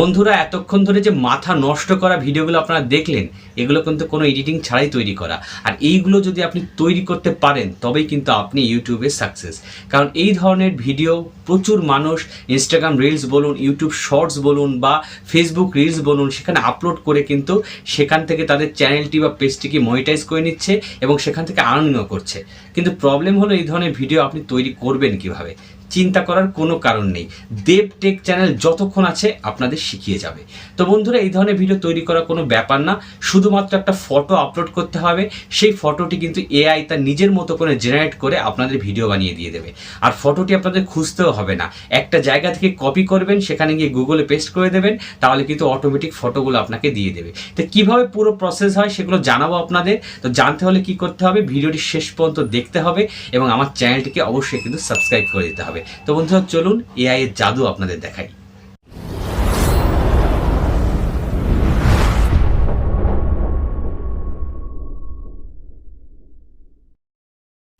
বন্ধুরা, এতক্ষণ ধরে যে মাথা নষ্ট করা ভিডিওগুলো আপনারা দেখলেন, এগুলো কিন্তু কোনো এডিটিং ছাড়াই তৈরি করা। আর এইগুলো যদি আপনি তৈরি করতে পারেন, তবেই কিন্তু আপনি ইউটিউবে সাকসেস কারণ এই ধরনের ভিডিও প্রচুর মানুষ ইনস্টাগ্রাম রিলস বলুন ইউটিউব শর্টস বলুন বা ফেসবুক রিলস বলুন, সেখানে আপলোড করে কিন্তু সেখান থেকে তাদের চ্যানেলটি বা পেজটিকে মনিটাইজ করে নিচ্ছে এবং সেখান থেকে আর্নিংও করছে। কিন্তু প্রবলেম হলো এই ধরনের ভিডিও আপনি তৈরি করবেন কীভাবে? চিন্তা করার কোনো কারণ নেই। দেব টেক চ্যানেল যতক্ষণ আছে আপনাদের শিখিয়ে যাবে। তো বন্ধুরা, এই ধরনের ভিডিও তৈরি করা কোনো ব্যাপার না। শুধুমাত্র একটা ফটো আপলোড করতে হবে। সেই ফটোটি কিন্তু এআই তার নিজের মতো করে জেনারেট করে আপনাদের ভিডিও বানিয়ে দিয়ে দেবে। আর ফটোটি আপনাদের খুঁজতেও হবে না। একটা জায়গা থেকে কপি করবেন, সেখানে গিয়ে গুগলে পেস্ট করে দেবেন, তাহলে কিন্তু অটোমেটিক ফটোগুলো আপনাকে দিয়ে দেবে। তো কীভাবে পুরো প্রসেস হয় সেগুলো জানাব আপনাদের। তো জানতে হলে কি করতে হবে? ভিডিওটি শেষ পর্যন্ত দেখতে হবে এবং আমার চ্যানেলটিকে অবশ্যই কিন্তু সাবস্ক্রাইব করে দিতে হবে। তো বন্ধুরা, চলুন এআই এর জাদু আপনাদের দেখাই।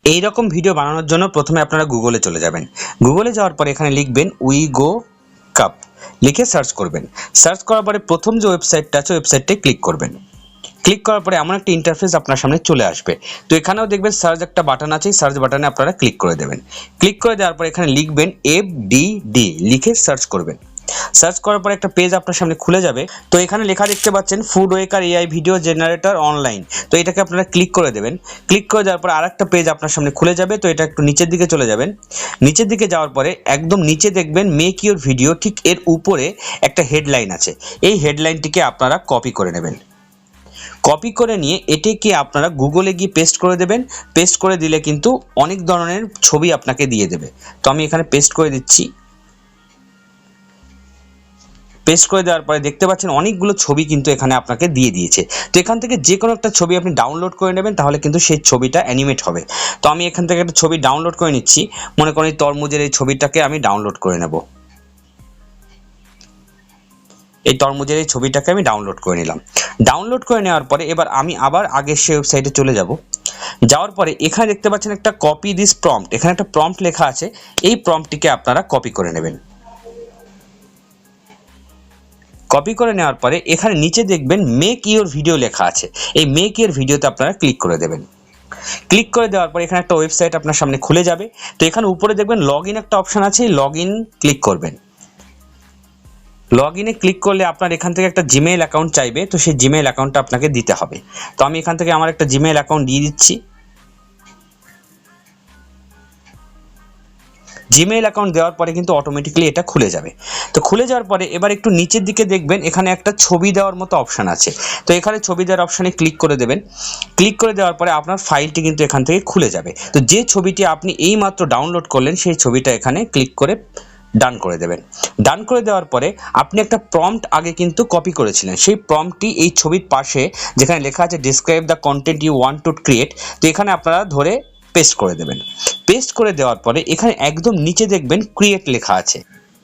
এই রকম ভিডিও বানানোর জন্য প্রথমে আপনারা গুগলে চলে যাবেন। গুগলে যাওয়ার পরে এখানে লিখবেন উই গো কাপ লিখে সার্চ করবেন। সার্চ করার পরে প্রথম যে ওয়েবসাইটটা আছে ওয়েবসাইটে ক্লিক করবেন। ক্লিক করার পরে এমন একটা ইন্টারফেস আপনার সামনে চলে আসবে। তো এখানেও দেখবেন সার্চ একটা বাটন আছে সার্চ বাটনে আপনারা ক্লিক করে দেবেন। ক্লিক করে দেওয়ার পরে এখানে লিখবেন এফ ডি ডি লিখে সার্চ করবেন। সার্চ করার পরে একটা পেজ আপনার সামনে খুলে যাবে। তো এখানে লেখা দেখতে পাচ্ছেন food waker AI video generator online তো এটাকে আপনারা ক্লিক করে দেবেন। ক্লিক করে দেওয়ার পরে আরেকটা পেজ আপনার সামনে খুলে যাবে। তো এটা একটু নিচের দিকে চলে যাবেন। নিচের দিকে যাওয়ার পরে একদম নিচে দেখবেন মেক ইউর ভিডিও ঠিক এর উপরে একটা হেডলাইন আছে। এই হেডলাইনটিকে আপনারা কপি করে নেবেন। কপি করে নিয়ে এটিকে আপনারা গুগলে গিয়ে পেস্ট করে দেবেন। পেস্ট করে দিলে কিন্তু অনেক ধরনের ছবি আপনাকে দিয়ে দেবে। তো আমি এখানে পেস্ট করে দিচ্ছি। পেস্ট করে দেওয়ার পরে দেখতে পাচ্ছেন অনেকগুলো ছবি কিন্তু এখানে আপনাকে দিয়ে দিয়েছে। তো এখান থেকে যে কোনো একটা ছবি আপনি ডাউনলোড করে নেবেন, তাহলে কিন্তু সেই ছবিটা অ্যানিমেট হবে। তো আমি এখান থেকে একটা ছবি ডাউনলোড করে নিচ্ছি। মনে করেন এই তরমুজের এই ছবিটাকে আমি ডাউনলোড করে নেব। এই তরমুজের এই ছবিটাকে আমি ডাউনলোড করে নিলাম। ডাউনলোড করে নেওয়ার পরে এবার আমি আবার আগের সেই ওয়েবসাইটে চলে যাব। যাওয়ার পরে এখানে দেখতে পাচ্ছেন একটা কপি দিস প্রম্পট এখানে একটা প্রম্পট লেখা আছে। এই প্রম্পটটিকে আপনারা কপি করে নেবেন। কপি করে নেওয়ার পরে এখানে নিচে দেখবেন মেক ইওর ভিডিও লেখা আছে। এই মেক ইওর ভিডিওতে আপনারা ক্লিক করে দেবেন। ক্লিক করে দেওয়ার পরে এখানে একটা ওয়েবসাইট আপনার সামনে খুলে যাবে। তো এখানে উপরে দেখবেন লগ একটা অপশন আছে। লগ ক্লিক করবেন। লগ ইনে ক্লিক করলে আপনার এখান থেকে একটা জিমেইল অ্যাকাউন্ট চাইবে, তো সেই জিমেইল অ্যাকাউন্টটা আপনাকে দিতে হবে। তো আমি এখান থেকে আমার একটা জিমেইল অ্যাকাউন্ট দিয়ে দিচ্ছি। জিমেইল অ্যাকাউন্ট দেওয়ার পরে কিন্তু অটোমেটিকলি এটা খুলে যাবে। তো খুলে যাওয়ার পরে এবার একটু নিচের দিকে দেখবেন, এখানে একটা ছবি দেওয়ার মতো অপশান আছে। তো এখানে ছবি দেওয়ার অপশানে ক্লিক করে দেবেন। ক্লিক করে দেওয়ার পরে আপনার ফাইলটি কিন্তু এখান থেকে খুলে যাবে। তো যে ছবিটি আপনি এই মাত্র ডাউনলোড করলেন, সেই ছবিটা এখানে ক্লিক করে ডান করে দেবেন। ডান করে দেওয়ার পরে আপনি একটা প্রম্পট আগে কিন্তু কপি করেছিলেন। সেই প্রম্পটটি এই ছবির পাশে যেখানে লেখা আছে describe the content you want to create তো এখানে আপনারা ধরে পেস্ট করে দেবেন। পেস্ট করে দেওয়ার পরে এখানে একদম নিচে দেখবেন ক্রিয়েট লেখা আছে।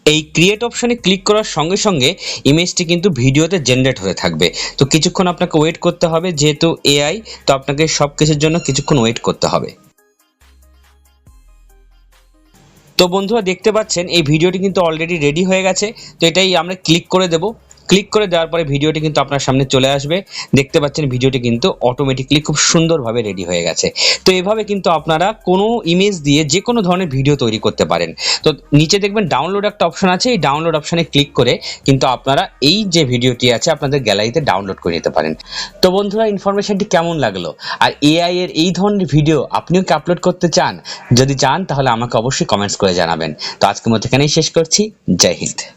এই ক্রিয়েট অপশানে ক্লিক করার সঙ্গে সঙ্গে ইমেজটি কিন্তু ভিডিওতে জেনারেট হয়ে থাকবে। তো কিছুক্ষণ আপনাকে ওয়েট করতে হবে, যেহেতু এআই তো আপনাকে সব কিছুর জন্য কিছুক্ষণ ওয়েট করতে হবে। তো বন্ধুরা দেখতে পাচ্ছেন, এই ভিডিওটি কিন্তু অলরেডি রেডি হয়ে গেছে, তো এটাই আমরা ক্লিক করে দেব। ক্লিক করে দেওয়ার পরে ভিডিওটি কিন্তু আপনার সামনে চলে আসবে। দেখতে পাচ্ছেন ভিডিওটি কিন্তু অটোমেটিকলি খুব সুন্দরভাবে রেডি হয়ে গেছে। তো এভাবে কিন্তু আপনারা কোনো ইমেজ দিয়ে যে কোনো ধরনের ভিডিও তৈরি করতে পারেন। তো নিচে দেখবেন ডাউনলোড একটা অপশন আছে। এই ডাউনলোড অপশানে ক্লিক করে কিন্তু আপনারা এই যে ভিডিওটি আছে আপনাদের গ্যালারিতে ডাউনলোড করে নিতে পারেন। তো বন্ধুরা ইনফরমেশনটি কেমন লাগল? আর এআই এর এই ধরনের ভিডিও আপনিও কি আপলোড করতে চান? যদি চান তাহলে আমাকে অবশ্যই কমেন্টস করে জানাবেন। তো আজকের মতো এখানেই শেষ করছি। জয় হিন্দ।